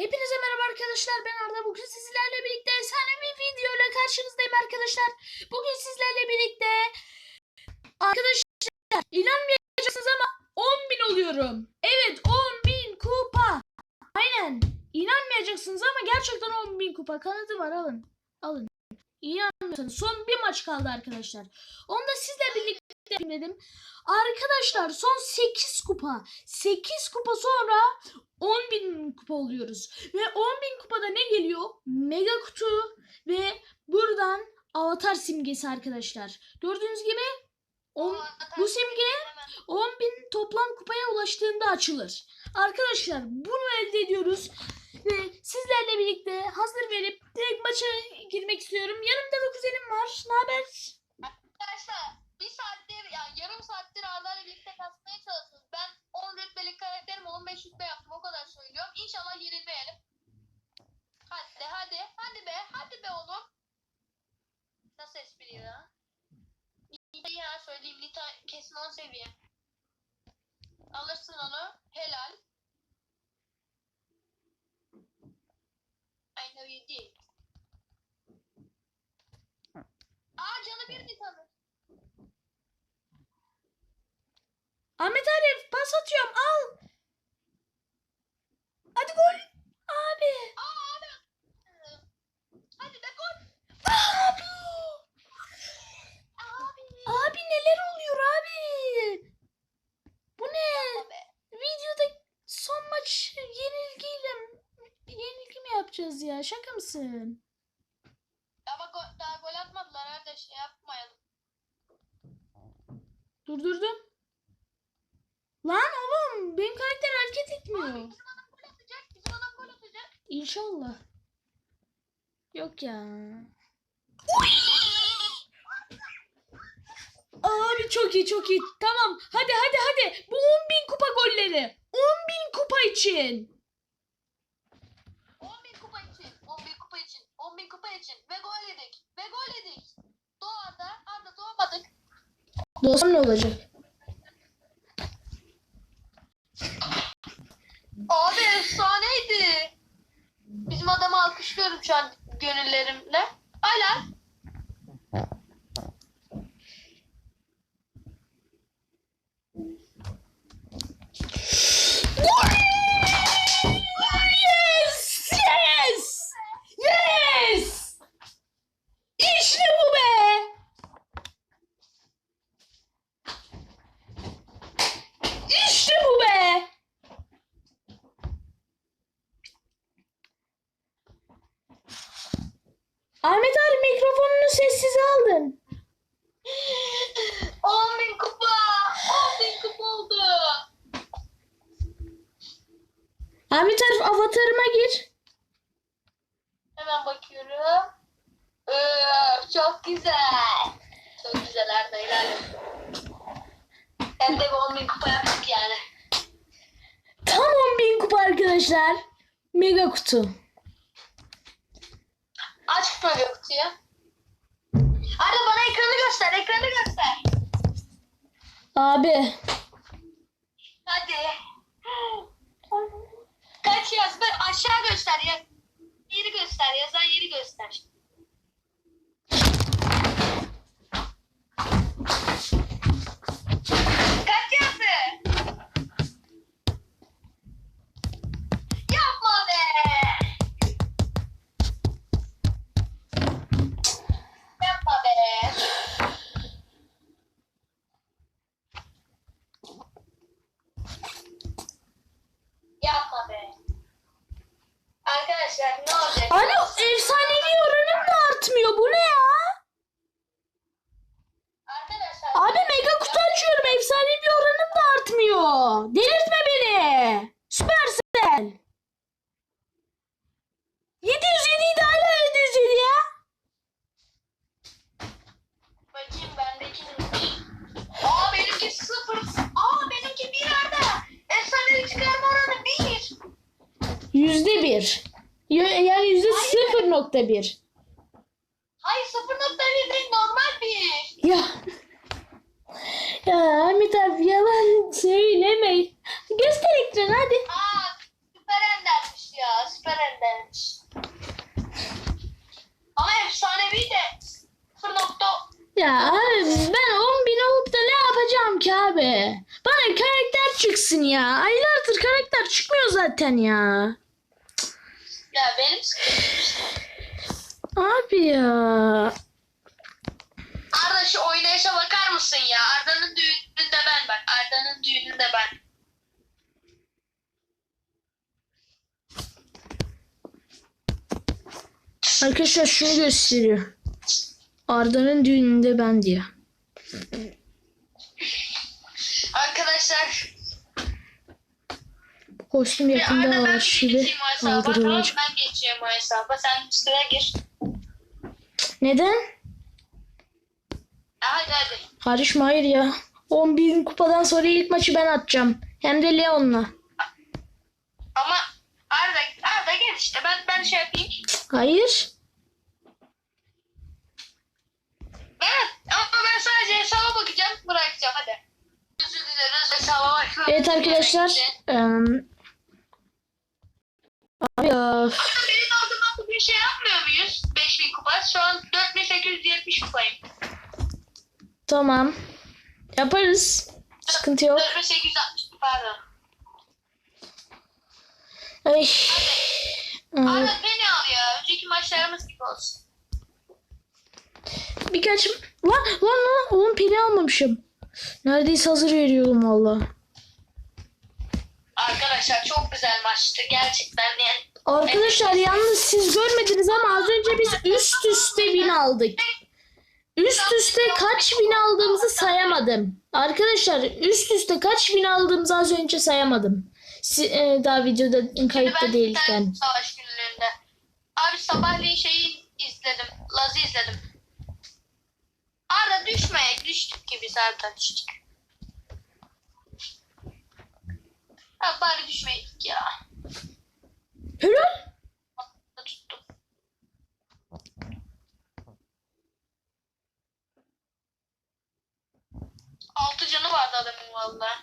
Hepinize merhaba arkadaşlar. Ben Arda. Bugün sizlerle birlikte efsane bir video ile karşınızdayım arkadaşlar. Bugün sizlerle birlikte arkadaşlar inanmayacaksınız ama 10.000 oluyorum. Evet 10.000 kupa. Aynen. İnanmayacaksınız ama gerçekten 10.000 kupa. Kanadı var alın. Alın. İnanmıyorsanız son bir maç kaldı arkadaşlar. Onu da sizle birlikte dedim. Arkadaşlar son 8 kupa. 8 kupa sonra 10.000 kupa oluyoruz. Ve 10.000 kupada ne geliyor? Mega kutu ve buradan avatar simgesi arkadaşlar. Gördüğünüz gibi on- bu simge 10.000 toplam kupaya ulaştığında açılır. Arkadaşlar bunu elde ediyoruz. Ve sizlerle birlikte hazır verip direkt maça girmek istiyorum. Yanımda da kuzenim var. Ne haber? Arkadaşlar bir saattir ya yarım saattir Arda'yla birlikte kasmaya çalışıyoruz. Ben 10 rütbelik karakterim 15 rütbe yaptım o kadar söylüyorum. İnşallah yenilmeyelim. Hadi hadi hadi be hadi be oğlum. Nasıl espri ya? Nita ya söyleyeyim Nita kesin 10 seviye. Alırsın onu helal. I know you did. Aa canı bir Nita'nın. Ahmet Arif pas atıyorum al. Hadi gol. Abi. Abi. Hadi be gol. Abi. Abi. Abi neler oluyor abi? Bu ne? Abi. Videoda son maç yenilgiyle yenilgi mi yapacağız ya? Şaka mısın? Bak go- daha gol atmadılar şey yapmayalım. Durdurdum. Lan oğlum benim karakter hareket Abi etmiyor. bizim adam gol atacak. Bizim adam gol atacak. İnşallah. Yok ya. Abi çok iyi çok iyi. Tamam. Hadi hadi hadi. Bu 10.000 kupa golleri. 10.000 kupa için. 11 kupa için. 11 kupa için. 11 kupa için. Ve gol yedik. Ve gol yedik. Doğada. Arda doğmadık. Dostum ne olacak? Abi efsaneydi. Bizim adamı alkışlıyorum şu an gönüllerimle. Hala. Aldın. 10 bin kupa. 10 bin kupa oldu. Ahmet Arif avatarıma gir. Hemen bakıyorum. Ee, çok güzel. Çok güzel Arda olsun. Hem de bir 10 bin kupa yaptık yani. Tam 10.000 kupa arkadaşlar. Mega kutu. Aç böyle kutuyu. Arda bana ekranı göster, ekranı göster. Abi. Hadi. Kaç yaz? Ben aşağı göster ya. Yeri göster, yazan yeri göster. Süpersen. 707 idi hala 707 ya. Bakayım bendeki neymiş. Aa benimki sıfır. Aa benimki bir arada. Efsanevi çıkarma oranı bir. Yüzde bir. Yani yüzde 0.1. Hayır sıfır nokta bir değil normal bir. Ya. Ya Ahmet abi yalan söyleme. Göster ekranı hadi. Aa süper elde. Ama efsanevi de 0.10 Ya abi ben 10 bin olup da ne yapacağım ki abi? Bana karakter çıksın ya. Aylardır karakter çıkmıyor zaten ya. ya benim Abi ya. Arda şu oynayışa bakar mısın ya? Arda'nın düğününde ben bak. Arda'nın düğününde ben. Arkadaşlar şunu gösteriyor. Arda'nın düğününde ben diyor. Arkadaşlar Kostüm yakında Arda ben bir arşivi geçeyim o hesaba. Tamam kaldırılacak. ben geçeyim o hesaba. Sen sıraya gir. Neden? Hadi hadi. Kardeşim hayır ya. 10 bin kupadan sonra ilk maçı ben atacağım. Hem de Leon'la. Ama Gel işte. Ben ben şey yapayım. Hayır. Evet ama ben sadece hesaba bakacağım. Bırakacağım hadi. Özür dileriz hesaba bakıyorum. Evet arkadaşlar. eee, Abi ya. Benim aldığım bugün şey yapmıyor muyuz? 5000 kupa. Şu an 4870 kupayım. Tamam. Yaparız. Sıkıntı yok. 4860 pardon. Ay. Ee, Arda beni al ya. Önceki maçlarımız gibi olsun. birkaç... Lan lan lan. Oğlum peni almamışım. Neredeyse hazır veriyordum valla. Arkadaşlar çok güzel maçtı. Gerçekten yani. Arkadaşlar yalnız siz görmediniz ama az önce biz üst üste bin aldık. Üst üste kaç bin aldığımızı sayamadım. Arkadaşlar üst üste kaç bin aldığımızı az önce sayamadım. Si- e, daha videoda kayıtta değilken. savaş. Abi sabahleyin şeyi izledim. Laz'ı izledim. Arda düşmeyek. Düştük gibi zaten düştük. Ha bari düşmeydik ya. Tuttum. Altı canı vardı adamın valla.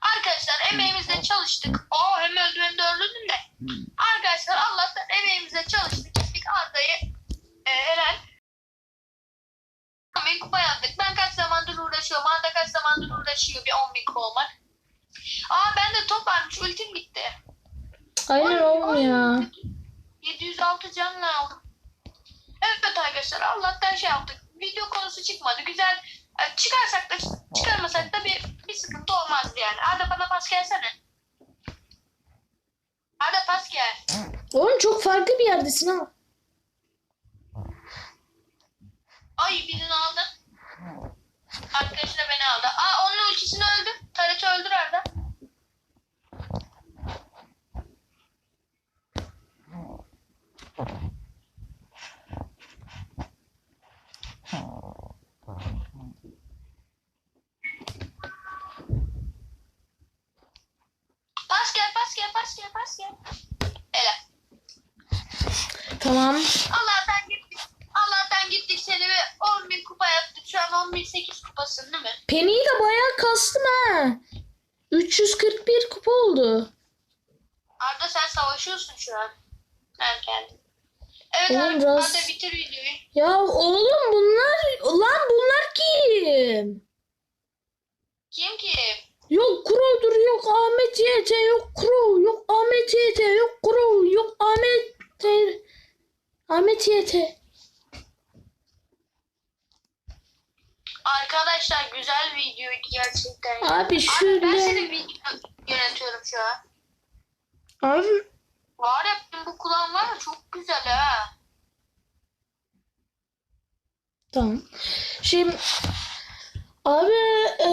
Arkadaşlar emeğimizle çalıştık. Oo hem de öldürdüm de. Arkadaşlar Allah'tan emeğimizle çalıştık. Gittik Arda'yı e, helal. bin kupa yaptık. Ben kaç zamandır uğraşıyorum. Arda kaç zamandır uğraşıyor bir 10 bin kupa olmak. Aa bende top varmış. Ultim gitti. Aynen Ay, oğlum ay, ya. 706 canla aldım. Evet arkadaşlar Allah'tan şey yaptık. Video konusu çıkmadı. Güzel e, çıkarsak da çıkarmasak da bir, bir sıkıntı olmazdı yani. Arda bana pas gelsene. Arda pas gel. Oğlum çok farklı bir yerdesin ama. Ay birini aldı. Arkadaşı da beni aldı. Aa onun ultisini öldü. Taret'i öldür Arda. Pas gel, pas gel, pas gel. Hele. Tamam. Allah'tan gittik. Allah'tan gittik seni ve 10 bin kupa yaptık. Şu an 10 bin 8 kupasın değil mi? Penny'yi de bayağı kastım ha. 341 kupa oldu. Arda sen savaşıyorsun şu an. Ben kendim. Evet Oğlum Arda, biraz- Arda bitir videoyu. Ya oğlum bunlar kim? Kim ki? Yok Crow'dur yok Ahmet YT yok Crow yok Ahmet YT yok Crow yok Ahmet Ahmet YT. Arkadaşlar güzel videoydu gerçekten. Abi Arda ben şöyle senin video yönetiyorum şu an. abi Var ya benim bu kulağım var ya çok güzel ha. tamam. Şimdi abi e,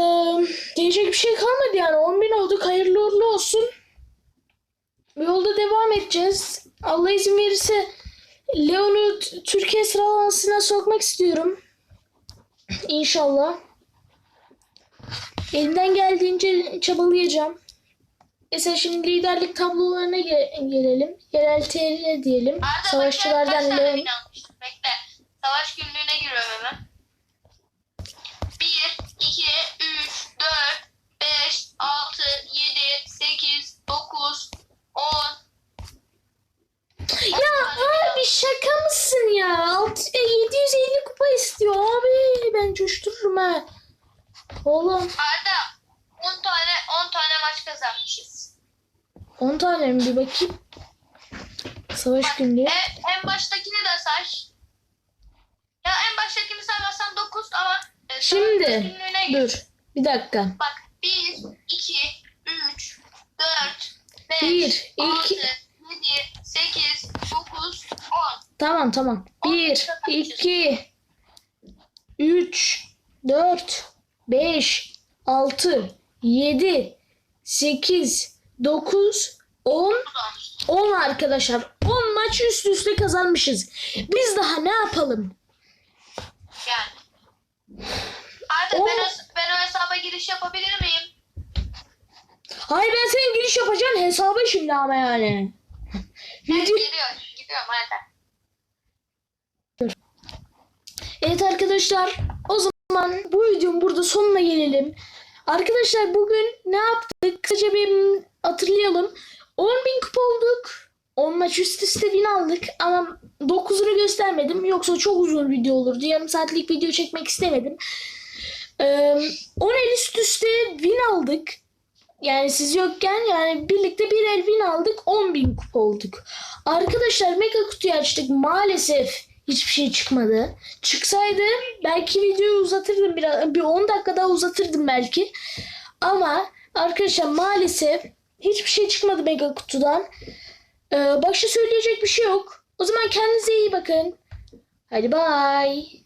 diyecek bir şey kalmadı yani 10 bin olduk hayırlı uğurlu olsun. Yolda devam edeceğiz. Allah izin verirse Leon'u Türkiye sıralamasına sokmak istiyorum. İnşallah. Elimden geldiğince çabalayacağım. Mesela şimdi liderlik tablolarına ge- gelelim. Yerel TR diyelim. Arda Savaşçılardan Leon. Bekle. Savaş günlüğüne giriyorum hemen. 1, 2, 3, 4, 5, 6, 7, 8, 9, 10. Ya abi şaka mısın ya? Alt- e, 750 kupa istiyor abi. ben coştururum ha. Oğlum Arda 10 tane 10 tane maç kazanmışız. 10 tane mi bir bakayım. Savaş günlüğü. E, en baştakini de say. Ya en baştakini saymazsan 9 ama e, Şimdi gir. dur bir dakika. Bak 1, 2, 3, 4, 5, Bir, 6, iki- 7, 8, 9, 10. Tamam tamam. 1, 2, 3, 4, 5, 6, 7, 8, 9, 10, 10 arkadaşlar. 10 maç üst üste kazanmışız. Biz daha ne yapalım? Yani. Arda ben, o, ben o hesaba giriş yapabilir miyim? Hayır ben senin giriş yapacağım hesaba şimdi ama yani. Evet. Giriyorum Arda. Evet arkadaşlar o zaman bu videonun burada sonuna gelelim. Arkadaşlar bugün ne yaptık? Kısaca bir hatırlayalım. 10.000 kupa olduk. 10 maç üst üste win aldık ama 9'unu göstermedim. Yoksa çok uzun video olurdu. Yarım saatlik video çekmek istemedim. Ee, 10 el üst üste win aldık. Yani siz yokken yani birlikte bir el win aldık 10.000 kupa olduk. Arkadaşlar mega kutuyu açtık. Maalesef hiçbir şey çıkmadı. Çıksaydı belki videoyu uzatırdım biraz. Bir 10 dakika daha uzatırdım belki. Ama arkadaşlar maalesef hiçbir şey çıkmadı mega kutudan. Ee, başka söyleyecek bir şey yok. O zaman kendinize iyi bakın. Hadi bye.